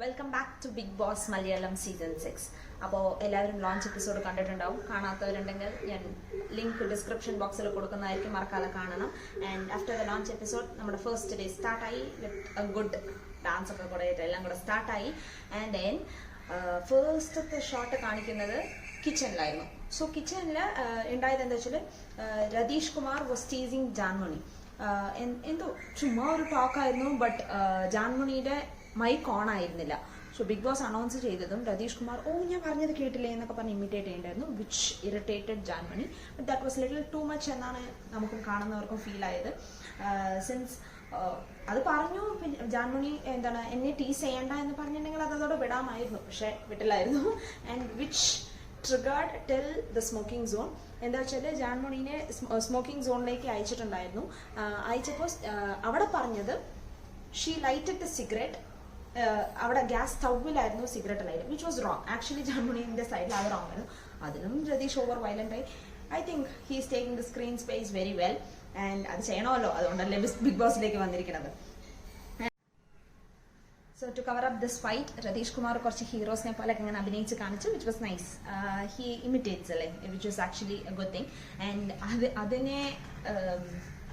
Welcome back to Bigg Boss Malayalam season six അപ്പോൾ എല്ലാവരും launch episode കണ്ടിട്ടുണ്ടാവും. കാണാത്തവരുണ്ടെങ്കിൽ ഞാൻ ലിങ്ക് ഡിസ്ക്രിപ്ഷൻ ബോക്സിൽ കൊടുക്കുന്നതായിരിക്കും. മറക്കാതെ കാണണം. And after the launch episode നമ്മുടെ ഫസ്റ്റ് ഡേ സ്റ്റാർട്ടായി വിത്ത് എ ഗുഡ് ഡാൻസ് ഒക്കെ കൂടെ എല്ലാം കൂടെ സ്റ്റാർട്ടായി ആൻഡ് ദെൻ ഫസ്റ്റത്തെ ഷോട്ട് കാണിക്കുന്നത് കിച്ചണിലായിരുന്നു സോ കിച്ചണിൽ ഉണ്ടായത് എന്താ വെച്ചാൽ രതീഷ് കുമാർ വാസ് ടീസിങ് ജാൻമണി എന്തോ ചുമ്മാ ഒരു ടോക്കായിരുന്നു ബട്ട് ജാൻമണിയുടെ മൈക്ക് ഓൺ ആയിരുന്നില്ല. സോ ബിഗ് ബോസ് അനൗൺസ് ചെയ്തതും രതീഷ് കുമാർ ഓ ഞാൻ പറഞ്ഞത് കേട്ടില്ലേ? എന്നൊക്കെ പറഞ്ഞ് imitate ചെയ്യേണ്ടായിരുന്നു which irritated Janmani. But that was little too much എന്നാണ് നമുക്കും കാണുന്നവർക്കും ഫീൽ ആയത്. സിൻസ് അത് പറഞ്ഞു ജാൻമണി എന്താണ് എന്നെ ടീസ് ചെയ്യണ്ട എന്ന് പറഞ്ഞിട്ടുണ്ടെങ്കിൽ അത് അതോടെ വിടാമായിരുന്നു പക്ഷേ വിട്ടില്ലായിരുന്നു. And which triggered tell the smoking zone എന്താ വെച്ചാൽ ജാൻമണീനെ സ്മോക്കിംഗ് സോണിലേക്ക് അയച്ചിട്ടുണ്ടായിരുന്നു. ആ, അയച്ചപ്പോൾ അവിടെ പറഞ്ഞത് ഷീ ലൈറ്റഡ് ദ സിഗരറ്റ് അവിടെ gas സ്റ്റൗവിലായിരുന്നു cigarette light which was wrong actually ജർമ്മണിന്റെ സൈഡിൽ അത് റോങ് ആയിരുന്നു അതിനും രതീഷ് ഓവർ വയലന്റ് ആയി. I think he's taking the screen space very well and അത് ചെയ്യണമല്ലോ. അതുകൊണ്ടല്ലേ ബിഗ് ബോസിലേക്ക് വന്നിരിക്കുന്നത്. So to cover up this fight Ratheesh Kumar കുറച്ച് ഹീറോസിനെ പോലെ ഇങ്ങനെ അഭിനയിച്ച് കാണിച്ചു which was nice he imitates അല്ലേ which was actually a good thing and അത് അതിനെ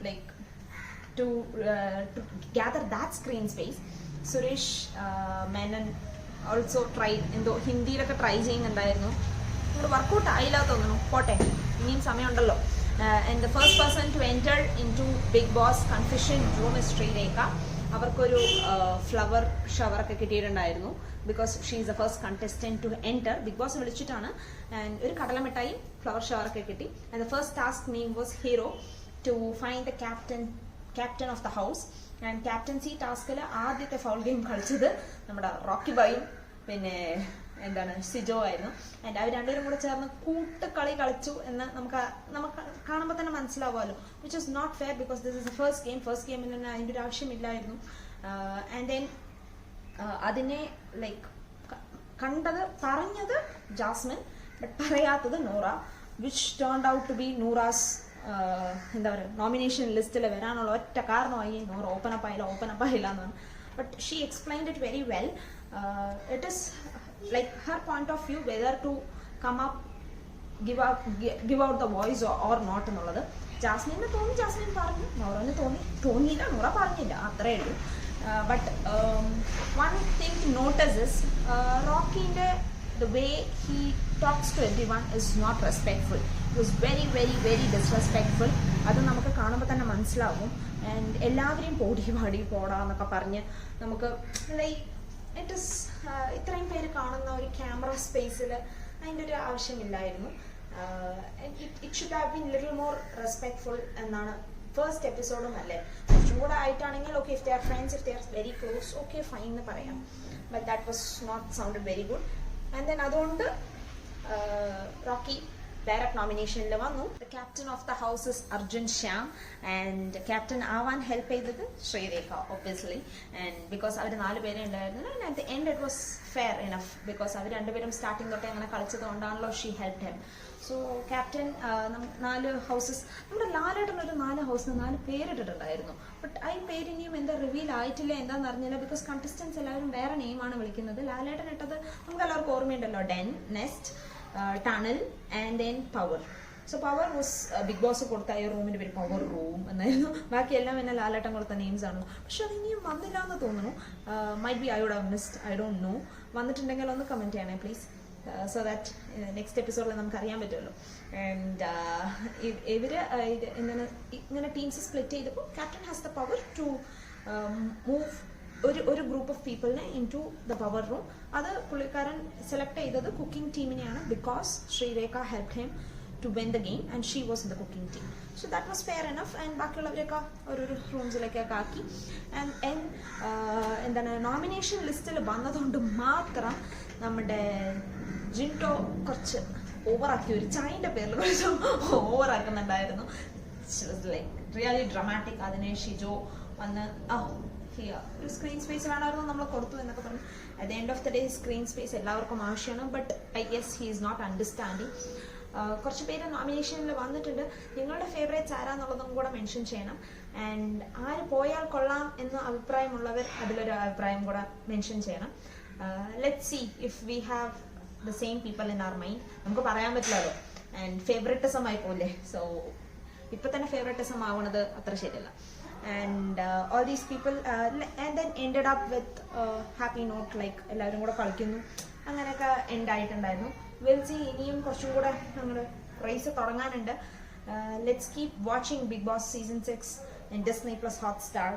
like to gather that screen space Suresh Menon also try എന്തോ ഹിന്ദിയിലൊക്കെ ട്രൈ ചെയ്യുന്നുണ്ടായിരുന്നു. നിങ്ങൾ വർക്കൗട്ട് ആയില്ല തോന്നുന്നു. പോട്ടെ ഇനിയും സമയമുണ്ടല്ലോ. And the first person to enter into big boss confession room Sreerekha അവർക്കൊരു ഫ്ലവർ ഷവർ ഒക്കെ കിട്ടിയിട്ടുണ്ടായിരുന്നു. Because she is the first contestant to enter big boss വിളിച്ചിട്ടാണ്. And ഒരു കടലമിഠായി ഫ്ലവർ ഷവർ ഒക്കെ കിട്ടി. And the first task name was hero to find the captain captain of the house and captaincy ടാസ്കിൽ ആദ്യത്തെ foul game കളിച്ചത് നമ്മുടെ Rocky ബൈയും പിന്നെ എന്താണ് സിജോ ആയിരുന്നു. ആൻഡ് അവർ രണ്ടുപേരും കൂടെ ചേർന്ന് കൂട്ടുകളി കളിച്ചു എന്ന് നമുക്ക് നമുക്ക് കാണുമ്പോൾ തന്നെ മനസ്സിലാവുമല്ലോ. Which is not fair because this is first game first ഗെയിമിൽ തന്നെ അതിന്റെ ഒരു ആവശ്യമില്ലായിരുന്നു. ആൻഡ് ദെൻ അതിനെ ലൈക്ക് കണ്ടത് പറഞ്ഞത് ജാസ്മിൻ ബട്ട് പറയാത്തത് Noora which turn out to be Noora's എന്താ പറയുക നോമിനേഷൻ ലിസ്റ്റിൽ വരാനുള്ള ഒറ്റ കാരണമായി നോർ ഓപ്പൺ അപ്പ് ആയില്ല ഓപ്പൺ അപ്പ് ആയില്ല എന്നാണ്. But she explained it very well it is like her point of view whether to come up give give out the voice or not എന്നുള്ളത്. ജാസ്മിന് തോന്നി ജാസ്മിൻ പറഞ്ഞു. നൂറിന് തോന്നി തോന്നിയില്ല നോറ പറഞ്ഞില്ല അത്രേ ഉള്ളൂ. But one thing notice റോക്കിന്റെ the way he talks to everyone is not respectful. Respectful was very, very, very disrespectful. അത് നമുക്ക് കാണുമ്പോൾ തന്നെ മനസ്സിലാവും. ആൻഡ് എല്ലാവരെയും പോടി പാടി പോടാ എന്നൊക്കെ പറഞ്ഞ് നമുക്ക് ലൈക്ക് ഇറ്റ് ഇസ് ഇത്രയും പേര് കാണുന്ന ഒരു ക്യാമറ സ്പേസിൽ അതിന്റെ ഒരു ആവശ്യമില്ലായിരുന്നു. It should have been little more respectful എന്നാണ് ഫസ്റ്റ് എപ്പിസോഡും അല്ലേ? കുറച്ചും കൂടെ ആയിട്ടാണെങ്കിൽ okay if they are friends if they are very close okay fine എന്ന് പറയാം. But that was not sound very good and then അതുകൊണ്ട് റോക്കി ഡയറക്ട് നോമിനേഷനിൽ വന്നു. Captain of the house is Arjun Shyam. And captain ആവാൻ help ചെയ്തത് Sreerekha obviously and because അവർ നാല് പേരെ ഉണ്ടായിരുന്നു and at the end it was fair enough because അവർ രണ്ടുപേരും സ്റ്റാർട്ടിംഗ് തൊട്ടേ അങ്ങനെ കളിച്ചത് കൊണ്ടാണല്ലോ she help him so captain നാല് ഹൗസസ് നമ്മുടെ ലാലേട്ടൻ ഒരു നാല് ഹൗസിന് നാല് പേരിട്ടിട്ടുണ്ടായിരുന്നു. ബട്ട് ആ പേര് ഇനിയും എന്താ റിവീൽ ആയിട്ടില്ല എന്താണെന്ന് അറിഞ്ഞില്ല ബിക്കോസ് കണ്ടസ്റ്റൻസ് എല്ലാവരും വേറെ നെയിമാണ് വിളിക്കുന്നത്. ലാലേട്ടൻ ഇട്ടത് നമുക്ക് എല്ലാവർക്കും ഓർമ്മയുണ്ടല്ലോ den nest tunnel and then power so power was big boss കൊടുത്ത ഈ റൂമിന്റെ പേര് പവർ റൂം എന്നായിരുന്നു. ബാക്കി എല്ലാം എന്നെ ലാലേട്ടൻ കൊടുത്ത നെയിംസ് ആണ് പക്ഷെ അത് വന്നില്ല എന്ന് തോന്നുന്നു might be I would have missed I don't know വന്നിട്ടുണ്ടെങ്കിൽ ഒന്ന് കമന്റ് ചെയ്യണേ പ്ലീസ് സോ ദാറ്റ് നെക്സ്റ്റ് എപ്പിസോഡിൽ നമുക്ക് അറിയാൻ പറ്റുമല്ലോ. ആൻഡ് ഇവർ uh, ഇത് ഇങ്ങനെ ഇങ്ങനെ ടീംസ് സ്പ്ലിറ്റ് ചെയ്തപ്പോൾ captain has the power to move ഒരു ഒരു ഗ്രൂപ്പ് ഓഫ് പീപ്പിളിനെ into the power room അത് പുള്ളിക്കാരൻ സെലക്ട് ചെയ്തത് cooking ടീമിനെയാണ് because Sreerekha help him to win the game and she was in the cooking team so that was fair enough and ബാക്കിയുള്ളവരൊക്കെ ഓരോരോ റൂംസിലേക്കൊക്കെ ആക്കി. ആൻഡ് എൻ എന്താണ് nomination ലിസ്റ്റിൽ വന്നതുകൊണ്ട് മാത്രം നമ്മുടെ ജിൻടോ കുറച്ച് ഓവറാക്കി ഒരു ചായന്റെ പേരിൽ കുറച്ച് ഓവറാക്കുന്നുണ്ടായിരുന്നു. റിയലി ഡ്രമാറ്റിക് അതിനെ ഷിജോ വന്ന് ആ ഒരു സ്ക്രീൻ സ്പേസ് വേണമായിരുന്നു നമ്മൾ കൊടുത്തു എന്നൊക്കെ പറഞ്ഞു. At the end of the day screen space എല്ലാവർക്കും ആവശ്യമാണ്. But I guess he is not understanding കുറച്ച് പേര് നോമിനേഷനിൽ വന്നിട്ടുണ്ട്. നിങ്ങളുടെ ഫേവറേറ്റ്സ് ആരാന്നുള്ളതും കൂടെ മെൻഷൻ ചെയ്യണം. ആൻഡ് ആര് പോയാൽ കൊള്ളാം എന്ന അഭിപ്രായമുള്ളവർ അതിലൊരു അഭിപ്രായം കൂടെ മെൻഷൻ ചെയ്യണം. Let see if we have the same people in our mind നമുക്ക് പറയാൻ പറ്റില്ലല്ലോ ആൻഡ് ഫേവററ്റിസം ആയി പോലെ സോ ഇപ്പൊ തന്നെ ഫേവററ്റിസം ആവണത് അത്ര ശരിയല്ല. And all these people and then ended up with happy not like എല്ലാവരും കൂടെ കളിക്കുന്നു. അങ്ങനെയൊക്കെ എൻഡ് ആയിട്ടുണ്ടായിരുന്നു. വിൽ സി ഇനിയും കുറച്ചും കൂടെ നമ്മൾ race തുടങ്ങാനുണ്ട്. Let's keep watching big boss season six in Disney plus Hotstar